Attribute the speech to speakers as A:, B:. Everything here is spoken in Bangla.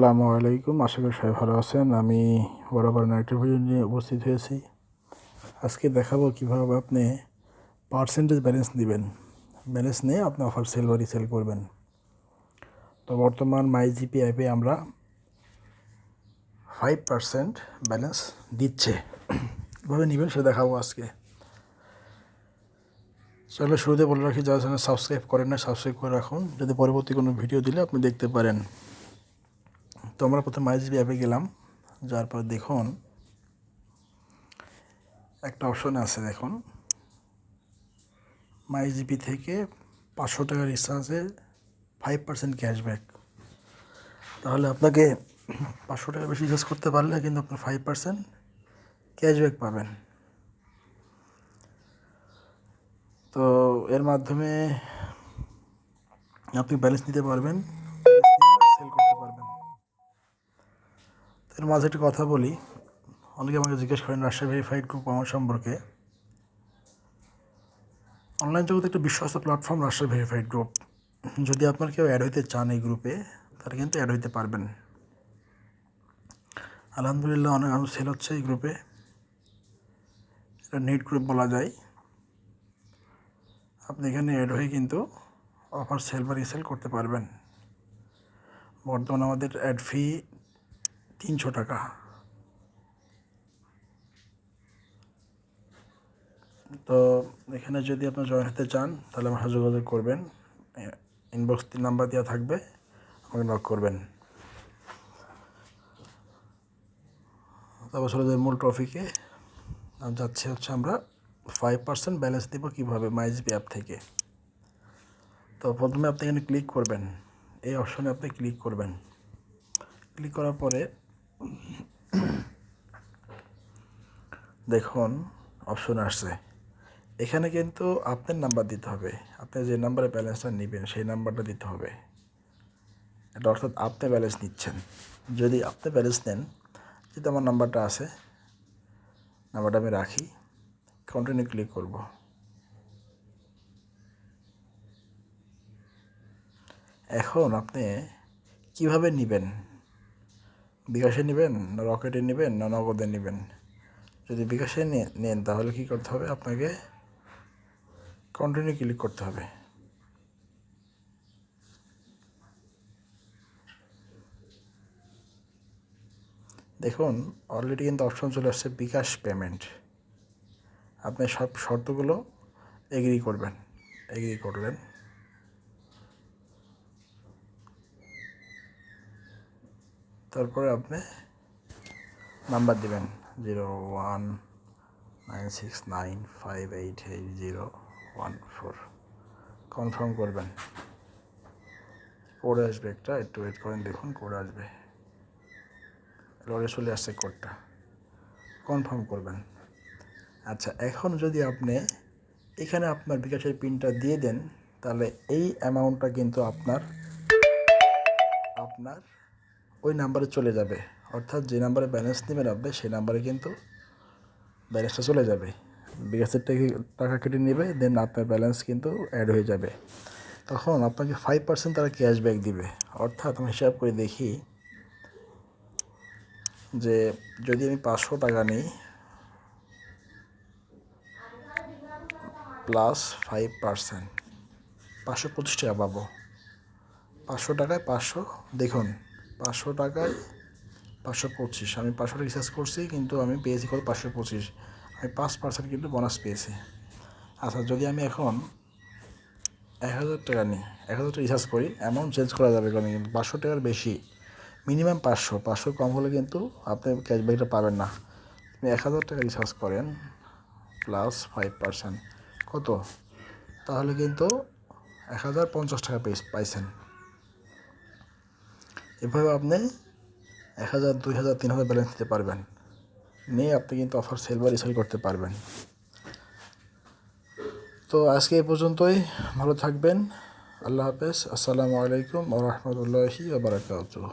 A: আসসালামু আলাইকুম। আশা করি সবাই ভালো আছেন। আমি বরাবর একটা ভিডিও নিয়ে উপস্থিত হয়েছি। আজকে দেখাবো কীভাবে আপনি পার্সেন্টেজ ব্যালেন্স দিবেন ব্যালেন্স নিয়ে আপনি অফার সেল বা রিসেল করবেন। তো বর্তমান মাই জিপি অ্যাপে আমরা ফাইভ পার্সেন্ট ব্যালেন্স দিচ্ছে। কীভাবে নেবেন সেটা দেখাবো আজকে। চলো শুরুতে বলে রাখি, যারা সাবস্ক্রাইব করেন না সাবস্ক্রাইব করে রাখুন। যদি পরবর্তী কোনো ভিডিও দিলে আপনি দেখতে পারেন। তো আমরা প্রথমে মাইজিবি অ্যাপে গেলাম। যার পর দেখুন, একটা অপশন আছে দেখুন। মাইজিপি থেকে পাঁচশো টাকা রিচার্জে ফাইভ পার্সেন্ট ক্যাশব্যাক তাহলে আপনাকে পাঁচশো টাকা বেশি রিচার্জ করতে পারলে কিন্তু আপনার ফাইভ পার্সেন্ট ক্যাশব্যাক পাবেন। তো এর মাধ্যমে আপনি ব্যালেন্স নিতে পারবেন। এর মাঝে একটা কথা বলি। অনেকে আমাকে জিজ্ঞেস করেন রাশিয়া ভেরিফাইড গ্রুপ আমার সম্পর্কে? অনলাইন জগতে একটা বিশ্বস্ত প্ল্যাটফর্ম রাশিয়া ভেরিফাইড গ্রুপ যদি আপনার কেউ অ্যাড হইতে চান এই গ্রুপে তাহলে কিন্তু অ্যাড হইতে পারবেন। আলহামদুলিল্লাহ, অনেক মানুষ সেল হচ্ছে এই গ্রুপে এটা নেট গ্রুপ বলা যায়। আপনি এখানে অ্যাড হয়ে কিন্তু অফার সেল বা রিসেল করতে পারবেন। বর্তমানে আমাদের অ্যাড ফি তিনশো টাকা। তো এখানে যদি আপনার জয়েন হতে চান, তাহলে আমার সাথে যোগাযোগ করবেন। ইনবক্স তিন নাম্বার দেওয়া থাকবে, আমাকে নক করবেন। তারপর চলে যায় মূল ট্রফিকে যাচ্ছে হচ্ছে আমরা ফাইভ পার্সেন্ট ব্যালেন্স দেবো কীভাবে মাইজবি অ্যাপ থেকে। তো প্রথমে আপনি এখানে ক্লিক করবেন। এই অপশনে আপনি ক্লিক করবেন। ক্লিক করার পরে দেখুন অপশন আসছে। এখানে কিন্তু আপনার নাম্বার দিতে হবে। আপনি যে নাম্বারে ব্যালেন্সটা নেবেন, সেই নাম্বারটা দিতে হবে। এটা অর্থাৎ আপনি ব্যালেন্স নিচ্ছেন। যদি আপনি ব্যালেন্স নেন যেহেতু আমার নাম্বারটা আছে নাম্বারটা আমি রাখি কন্টিনিউ ক্লিক করব। এখন আপনি কীভাবে নেবেন? বিকাশে নেবেন, না রকেটে নেবেন, না নগদে নেবেন? যদি বিকাশে নেন, তাহলে কী করতে হবে? আপনাকে কন্টিনিউ ক্লিক করতে হবে। দেখুন অলরেডি কিন্তু অপশন চলে আসছে বিকাশ পেমেন্ট আপনি সব শর্তগুলো এগ্রি করবেন। এগ্রি করলেন। তারপরে আপনি নাম্বার দিবেন zero one nine six nine five eight eight zero one four. Confirm করবেন। কোড আসবে একটা, একটু ওয়েট করেন, দেখুন কোড আসবে। লড়ে চলে আসছে কোডটা। কনফার্ম করবেন। আচ্ছা এখন যদি আপনি এখানে আপনার বিকাশের পিনটা দিয়ে দেন, তাহলে এই অ্যামাউন্টটা কিন্তু আপনার আপনার ওই নাম্বারে চলে যাবে। অর্থাৎ যে নাম্বারে ব্যালেন্স নেবেন আপনি সেই নাম্বারে কিন্তু ব্যালেন্সটা চলে যাবে। বিকাশের থেকে টাকা কেটে নেবে দেন আপনার ব্যালেন্স কিন্তু অ্যাড হয়ে যাবে। তখন আপনাকে ফাইভ পার্সেন্ট তারা ক্যাশব্যাক দিবে। অর্থাৎ আমি হিসাব করে দেখি যে যদি আমি পাঁচশো টাকা নিই প্লাস ফাইভ পার্সেন্ট পাঁচশো পঁচিশ টাকা পাবো। পাঁচশো টাকায় পাঁচশো, দেখুন পাঁচশো টাকায় পাঁচশো পঁচিশ। আমি পাঁচশো রিচার্জ করছি, কিন্তু আমি পেয়েছি কত? পাঁচশো পঁচিশ। আমি পাঁচ পার্সেন্ট কিন্তু বোনাস পেয়েছি। আচ্ছা যদি আমি এখন এক হাজার টাকা নিই, এক হাজার টাকা রিচার্জ করি অ্যামাউন্ট চেঞ্জ করা যাবে কারণ কিন্তু পাঁচশো টাকার বেশি মিনিমাম পাঁচশো। পাঁচশো কম হলে কিন্তু আপনি ক্যাশব্যাকটা পাবেন না। আপনি এক হাজার টাকা রিচার্জ করেন প্লাস ফাইভ পার্সেন্ট কত? তাহলে কিন্তু এক হাজার পঞ্চাশ টাকা পেয়ে পাইছেন। এভাবে আপনি এক হাজার, দুই হাজার, তিন হাজার ব্যালেন্স দিতে পারবেন। নিয়ে আপনি কিন্তু অফার সেল বা রিসেল করতে পারবেন। তো আজকে এ পর্যন্তই। ভালো থাকবেন। আল্লাহ হাফেজ। আসসালামু আলাইকুম ও রহমতুল্লাহি বারাকাতুহ।